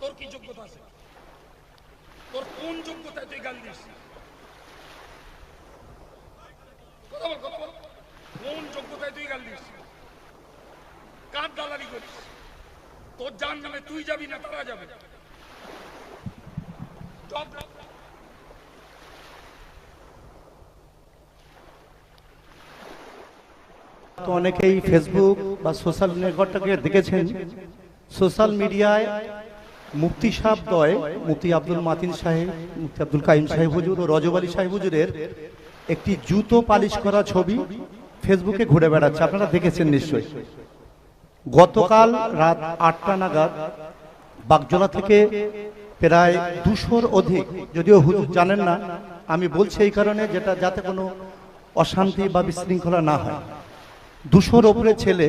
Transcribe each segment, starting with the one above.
তোর কি যোগ্যতা আছে তোর কোন যোগ্যতায় তুই গাল দিস কোন যোগ্যতায় তুই গাল দিস কার দালালি করিস তোর জান নামে তুই যাবি না, তারা যাবে। জব তো অনেকেই ফেসবুক বা সোশ্যাল নেটওয়ার্কটাকে দেখেছেন। সোশ্যাল মিডিয়ায় মুফতি সাহেব দয়, মুফতি আব্দুল মাতিন সাহেব, মুফতি আব্দুল কাইম সাহেব হুজুর ও রজব আলী সাহেব হুজুরের একটি জুতো পালিশ করা ছবি ফেসবুকে ঘুরে বেড়াচ্ছে। আপনারা দেখেছেন নিশ্চয়ই। গতকাল রাত আটটা নাগাদ বাগজোলা থেকে প্রায় দুশোর অধিক, যদিও হুজুর জানেন না, আমি বলছি এই কারণে যেটা, যাতে কোনো অশান্তি বা বিশৃঙ্খলা না হয়। দুশোর ওপরে ছেলে,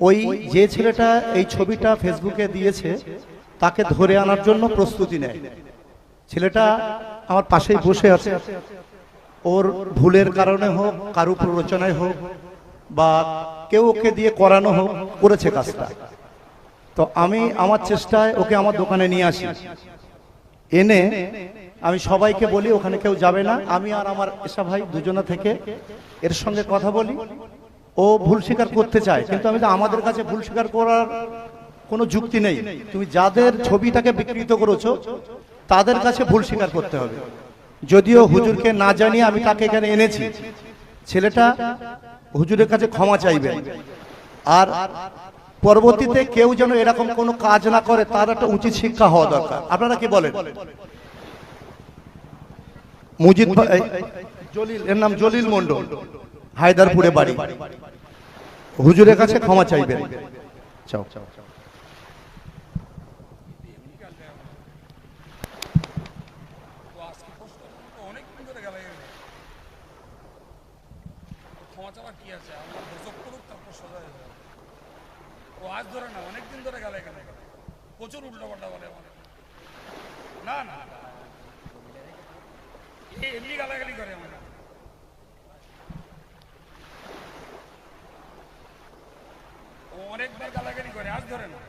ওই যে ছেলেটা এই ছবিটা ফেসবুকে দিয়েছে, তাকে ধরে আনার জন্য প্রস্তুতি নেয়। ছেলেটা আমার পাশেই বসে আছে। ওর ভুলের কারণে হোক, কারু প্ররোচনায় হোক, বা কেউ ওকে দিয়ে করানো হোক, করেছে কাজটা। তো আমি আমার চেষ্টায় ওকে আমার দোকানে নিয়ে আসি। এনে আমি সবাইকে বলি, ওখানে কেউ যাবে না। আমি আর আমার এসা ভাই দুজনা থেকে এর সঙ্গে কথা বলি। ও ভুল স্বীকার করতে চায়। কিন্তু আমি তো আমাদের কাছে ভুল স্বীকার করার কোনো যুক্তি নেই। তুমি যাদের ছবিটাকে বিকৃত করেছ, তাদের কাছে ভুল স্বীকার করতে হবে। যদিও হুজুরকে না জানিয়ে আমি তাকে এখানে এনেছি। ছেলেটা হুজুরের কাছে ক্ষমা চাইবে। আর পরবর্তীতে কেউ যেন এরকম কোনো কাজ না করে, তার একটা উচিত শিক্ষা হওয়া দরকার। আপনারা কি বলেন? মুজিদ জলিল এর নাম জলিল মন্ডল হায়দারপুরে বাড়ি হুজুরের কাছে ক্ষমা চাইবেন চাও ধরে হয়ে না ধরে গেল প্রচুর বলে না না এমনি গালাগালি করে আমার ও অনেকবার গালাগালি করে আজ ধরে না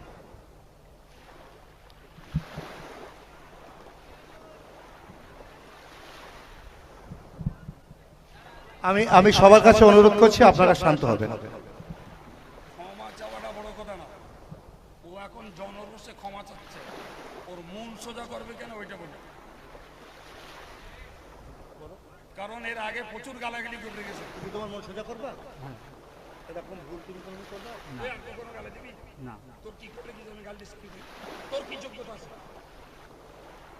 আমি আমি সবার কাছে অনুরোধ করছি আপনারা শান্ত হবেন। ক্ষমা চাওয়াটা বড় কথা না। ও এখন জনরোষে ক্ষমা চাচ্ছে। ওর মন সোজা করবে কেন ওইটা বলে কারণ এর আগে প্রচুর গালাগালি করে রেখেছে। তুমি তোমার মন সোজা করবা? এরকম ভুল তুমি কোনো করবা? গালি দিবি? না। তোর কি করলে কি আমি গাল দিস কি তোর কি যোগ্যতা আছে?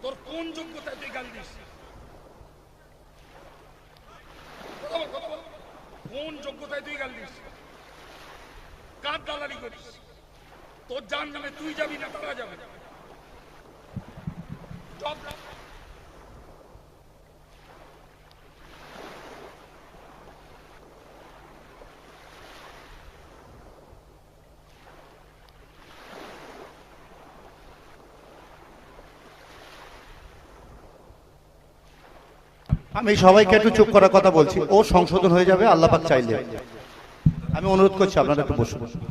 তোর কোন যোগ্যতায় তুই গাল দিস কথা বল, কথা বল। কোন যোগ্যতায় তুই গাল দিস। কার দালালি করিস? তোর জান নামে তুই যাবি না তারা যাবে। জব আমি সবাইকে একটু চুপ করার কথা বলছি। ও সংশোধন হয়ে যাবে, আল্লাহ পাক চাইলে। আমি অনুরোধ করছি, আপনারা একটু বসে বসুন।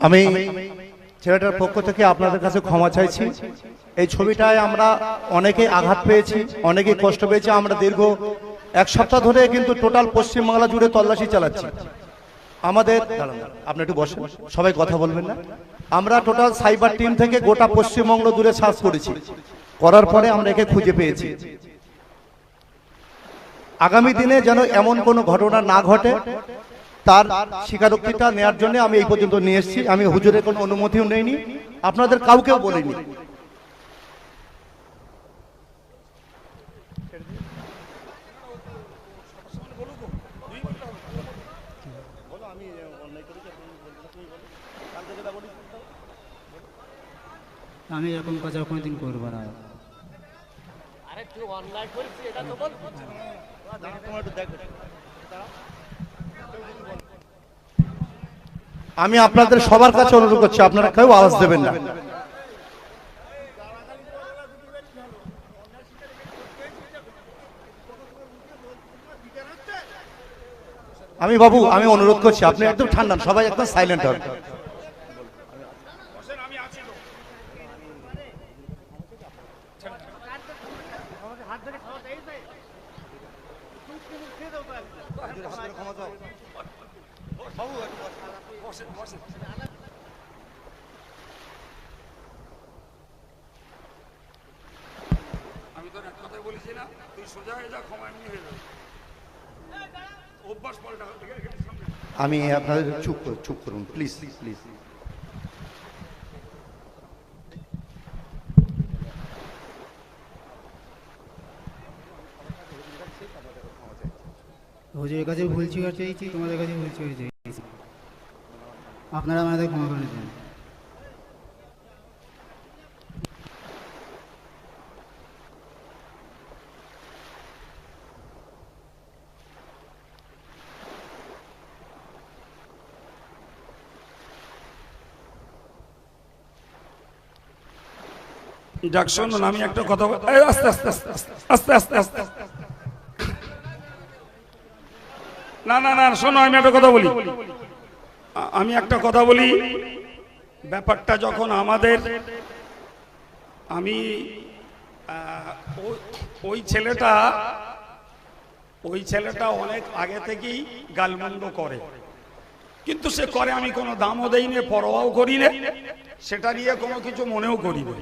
আমি ছেলেটার পক্ষ থেকে আপনাদের কাছে ক্ষমা চাইছি। এই ছবিটায় আমরা অনেকে আঘাত পেয়েছি অনেকে কষ্ট পেয়েছি। আমরা দীর্ঘ এক সপ্তাহ ধরে কিন্তু টোটাল পশ্চিমবাংলা জুড়ে তল্লাশি চালাচ্ছি। আমাদের আপনি একটু বসেন, সবাই কথা বলবেন না। আমরা টোটাল সাইবার টিম থেকে গোটা পশ্চিমবঙ্গ দূরে সার্চ করেছি। করার পরে আমরা একে খুঁজে পেয়েছি। আগামী দিনে যেন এমন কোনো ঘটনা না ঘটে তার স্বীকারোক্তিটা নেওয়ার জন্য আমি এই পর্যন্ত নিয়ে এসেছি। আমি হুজুরের কোনো অনুমতিও নেইনি। আপনাদের কাউকেও বলিনি। আমি এরকম কাজ আর কোনোদিন করব না। আমি আপনাদের সবার কাছে অনুরোধ করছি, আপনারা কেউ আওয়াজ দেবেন না। আমি বাবু, আমি অনুরোধ করছি, আপনি একদম ঠান্ডা সবাই একদম সাইলেন্ট বসেন বসেন আমি তোর এক কথাই বলেছি না তুই সোজা হয়ে যা ক্ষমা এমনি হয়ে যাবে। অভ্যাস পাল্টা আমি আপনাদের চুপ করুন চুপ করুন প্লিজ প্লিজ হুজুরের কাছে ভুল স্বীকার চেয়েছি তোমাদের কাছে ভুল স্বীকার চেয়েছি। আপনারা আমাদের ক্ষমা করে দিন আমি একটা কথা আস্তে আস্তে আস্তে আস্তে আস্তে আস্তে। না না না, শোনো, আমি একটা কথা বলি। আমি একটা কথা বলি। ব্যাপারটা যখন আমাদের, আমি ওই- ছেলেটা, ওই ছেলেটা অনেক আগে থেকেই গালমন্দ করে। কিন্তু সে করে আমি কোনো দামও দেই না পরোয়াও করি না সেটা নিয়ে কোনো কিছু মনেও করি না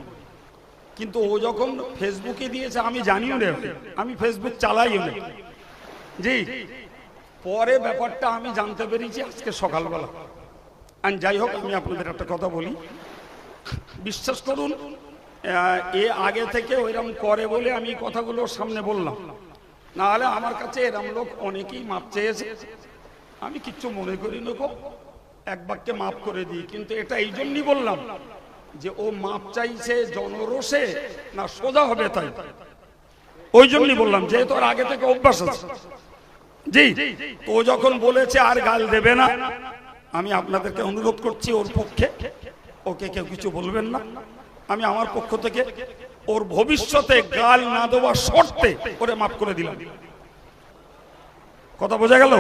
কিন্তু ও যখন ফেসবুকে দিয়েছে, আমি জানিও না আমি ফেসবুক চালাইও না। জি, পরে ব্যাপারটা আমি জানতে পেরেছি আজকে সকালবেলা। আর যাই হোক, আমি আপনাদের একটা কথা বলি। বিশ্বাস করুন এ আগে থেকে ওইরকম করে বলে আমি কথাগুলো সামনে বললাম। না হলে আমার কাছে এরম লোক অনেকেই মাপ চেয়েছে। আমি কিচ্ছু মনে করি না গো। এক বাক্যে মাফ করে দিই, কিন্তু এটা এই জন্যই বললাম যে ও মাপ চাইছে জনরোষে না সোজা হবে তাই। ওই জন্যই বললাম, যেহেতু ওর আগে থেকে অভ্যাস আছে। জি তো যখন বলেছে আর গাল দেবে না আমি আপনাদেরকে অনুরোধ করছি ওর পক্ষে। ওকে কেউ কিছু বলবেন না। আমি আমার পক্ষ থেকে ওর ভবিষ্যতে গাল না দেওয়ার শর্তে ওরে মাফ করে দিলাম। কথা বোঝা গেল?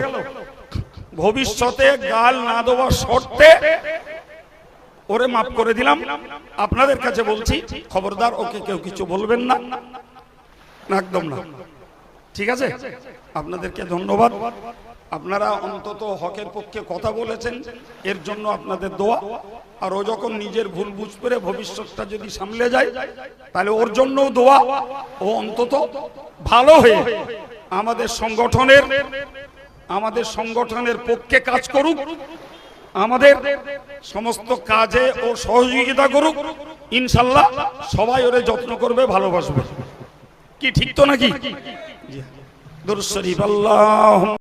ভবিষ্যতে গাল না দেওয়ার শর্তে ওরে মাফ করে দিলাম। আপনাদের কাছে বলছি খবরদার ওকে কেউ কিছু বলবেন না। না, একদম না। ঠিক আছে? আপনাদেরকে ধন্যবাদ। আপনারা অন্তত হকের পক্ষে কথা বলেছেন, এর জন্য আপনাদের দোয়া। আর ও যখন নিজের ভুল বুঝ করে ভবিষ্যৎটা যদি সামলে যায়, তাহলে ওর জন্যও দোয়া। ও অন্তত ভালো হয়ে আমাদের সংগঠনের আমাদের সংগঠনের পক্ষে কাজ করুক, আমাদের সমস্ত কাজে ও সহযোগিতা করুক, ইনশাল্লাহ সবাই ওরে যত্ন করবে, ভালোবাসবে। কি ঠিক তো নাকি? দরুদ শরীফ আল্লাহ